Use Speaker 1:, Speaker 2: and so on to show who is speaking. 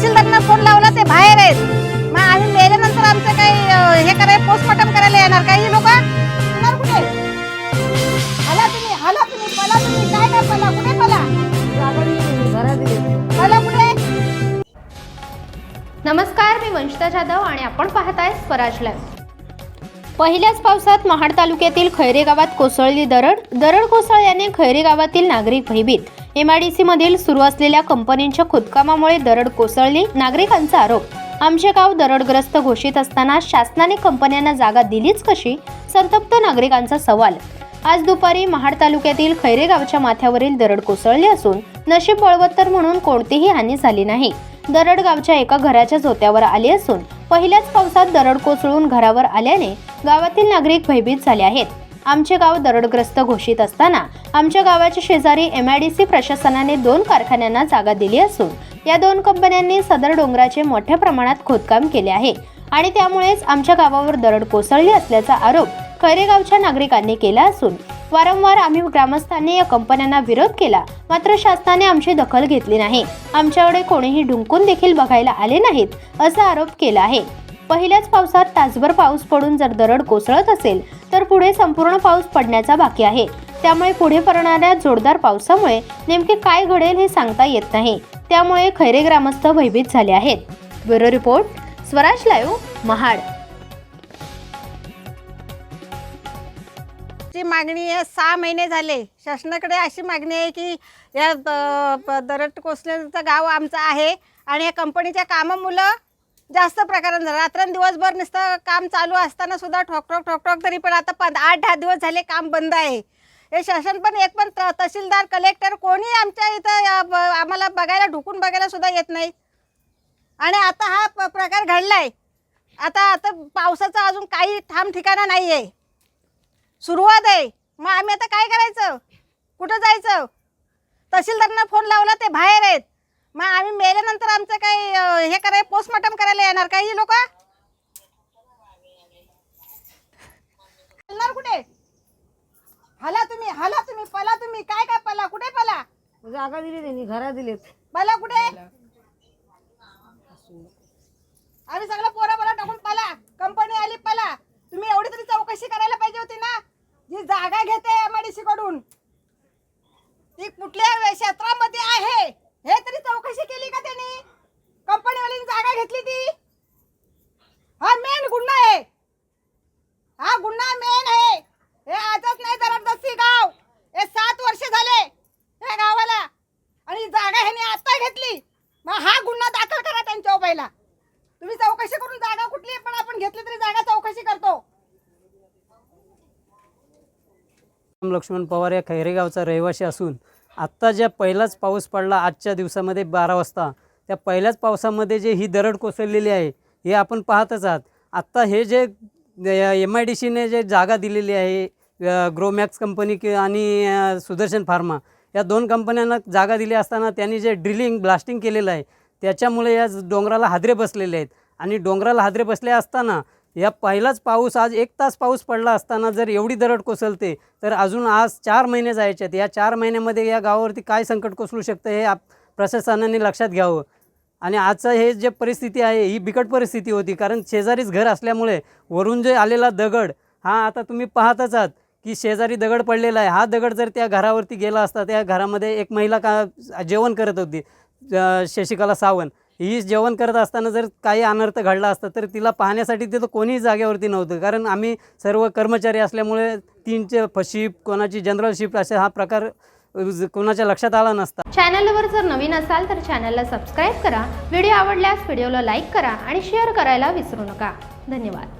Speaker 1: तहसीलदारांना फोन लावला ते बाहेर आहेत. मग आम्ही मेल्यानंतर आमचं काही हे करायला पोस्टमॉर्टम करायला येणार काही लोक? येणार कुठे? हाला तुम्ही हाला तुम्ही पला तुम्ही. काय काय पला. कुठे पला? पला कुठे?
Speaker 2: नमस्कार मी वंशिता जाधव आणि आपण पाहताय स्वराज लाईव्ह पहिल्याच पावसात महाड तालुक्यातील खैरे गावात कोसळली दरड. दरड कोसळल्याने खैरे गावातील नागरिक भयभीत. एमआयडीसी मधील सुरू असलेल्या कंपनींच्या खोदकामामुळे दरड कोसळली. नागरिकांचा आरोप आमचे गाव दरडग्रस्त घोषित असताना शासनाने कंपन्यांना जागा दिलीच कशी? संतप्त नागरिकांचा सवाल. आज दुपारी महाड तालुक्यातील खैरे गावच्या माथ्यावरील दरड कोसळली असून नशीब बळवत्तर म्हणून कोणतीही हानी झाली नाही. दरड गावच्या एका घराच्या झोत्यावर आली असून पहिल्याच पावसात दरड कोसळून घरावर आल्याने गावातील नागरिक भयभीत झाले आहेत. आमचे गाव दरडग्रस्त घोषित असताना आमच्या गावाच्या शेजारी एम आय डी सी प्रशासनाने दोन कारखान्यांना जागा दिली असून या दोन कंपन्यांनी सदर डोंगराचे मोठ्या प्रमाणात खोदकाम केले आहे आणि त्यामुळेच आमच्या गावावर दरड कोसळली असल्याचा आरोप खैरेगावच्या नागरिकांनी केला असून वारंवार आम्ही ग्रामस्थांनी या कंपन्यांना विरोध केला मात्र शासनाने आमची दखल घेतली नाही. आमच्याकडे कोणीही ढुंकून देखील बघायला आले नाहीत असा आरोप केला आहे. पहिल्याच पावसात तासभर पाऊस पडून जर दरड कोसळत असेल तर पुढे संपूर्ण पाऊस पडण्याचा बाकी आहे. त्यामुळे पुढे पडणाऱ्या जोरदार पावसामुळे नेमके काय घडेल हे सांगता येत नाही. त्यामुळे खैरे ग्रामस्थ भयभीत झाले आहेत. Bureau report Swaraj live Mahad.
Speaker 1: ची मागणी आहे सहा महिने झाले. शासनाकडे अशी मागणी आहे की या द- दरड कोसळण्याचं गाव आमचं आहे आणि या कंपनीच्या कामामुळं जास्त प्रकारात झालं. रात्रंदिवसभर नुसतं काम चालू असताना सुद्धा ठोक ठोक ठोक ठोक तरी पण आता पण आठ दहा दिवस झाले काम बंद आहे. हे शासन पण एक पण त- तहसीलदार कलेक्टर कोणी आमच्या इथं ब- आम्हाला बघायला ढुकून बघायला सुद्धा येत नाही आणि आता हा प- प्रकार घडलाय. आता आता पावसाचा अजून काही ठाम ठिकाणा नाही आहे सुरुवात आहे. मग आम्ही आता काय करायचं? कुठं जायचं? तहसीलदारांना फोन लावला ते बाहेर आहेत. मग आम्ही मेल्यानंतर आमचं काही अं, हे करायला पोस्टमॉर्टम करायला येणार काही लोक? कुठे? हाला तुम्ही हाला तुम्ही पला तुम्ही. काय काय पला? कुठे पला?
Speaker 3: जागा दिली त्यांनी घरा दिलेत.
Speaker 1: पला कुठे? आम्ही सगळं पोरा पोरा टाकून पला कंपनी आली पला तुम्ही एवढी तरी चौकशी करायला पाहिजे होती ना जी जागा घेते एमआयडीसी कडून ती कुठल्या वे- क्षेत्रामध्ये आहे हे तरी चौकशी केली का त्यांनी कंपनीवाल्यांनी जागा घेतली ती हा मेन गुन्हा आहे हा गुन्हा मेन आहे हे आजच नाही जबरदस्ती गाव हे सात वर्ष झाले या गावाला आणि जागा ह्याने आता घेतली. मग हा गुन्हा दाखल करा त्यांच्या पहिला तुम्ही चौकशी करून जागा कुठली पण आपण घेतली तरी जागा चौकशी करतो.
Speaker 4: लक्ष्मण पवार या खैरेगावचा रहिवासी असून आत्ता ज्या पहिलाच पाऊस पडला आजच्या दिवसामध्ये बारा वाजता त्या पहिल्याच पावसामध्ये जे ही दरड कोसळलेली आहे हे आपण पाहतच आहात. आत्ता हे जे एम आय डी सीने जे जागा दिलेली आहे ग्रोमॅक्स कंपनी कि आणि सुदर्शन फार्मा या दोन कंपन्यांना जागा दिली असताना त्यांनी जे ड्रिलिंग ब्लास्टिंग केलेलं आहे त्याच्यामुळे या डोंगराला हादरे बसलेले आहेत. आणि डोंगराला हादरे बसले असताना या पहिलाच पाऊस आज एक तास पाऊस पडला असताना जर एवढी दरड कोसळते तर अजून आज चार महिने जायचे आहेत. या चार महिन्यामध्ये या गावावरती काय संकट कोसळू शकतं हे आप प्रशासनाने लक्षात घ्यावं. आणि आजचं हे जे परिस्थिती आहे ही बिकट परिस्थिती होती कारण शेजारीच घर असल्यामुळे वरून जे आलेला दगड हा आता तुम्ही पाहतच आहात. की शेजारी दगड पडलेला आहे. हा दगड जर त्या घरावरती गेला असता त्या घरामध्ये एक महिला का जेवण करत होती शशिकला सावंत. ही जेवण करत असताना जर काही अनर्थ घडला असता तर तिला पाहण्यासाठी तिथं कोणीही जागेवरती नव्हतं. कारण आम्ही सर्व कर्मचारी असल्यामुळे तीनचे शिफ्ट कोणाची जनरल शिफ्ट असे हा प्रकार कोणाच्या लक्षात आला नसता.
Speaker 2: चॅनलवर जर नवीन असाल तर चॅनलला सबस्क्राईब करा. व्हिडिओ आवडल्यास व्हिडिओला लाईक करा आणि शेअर करायला विसरू नका. धन्यवाद.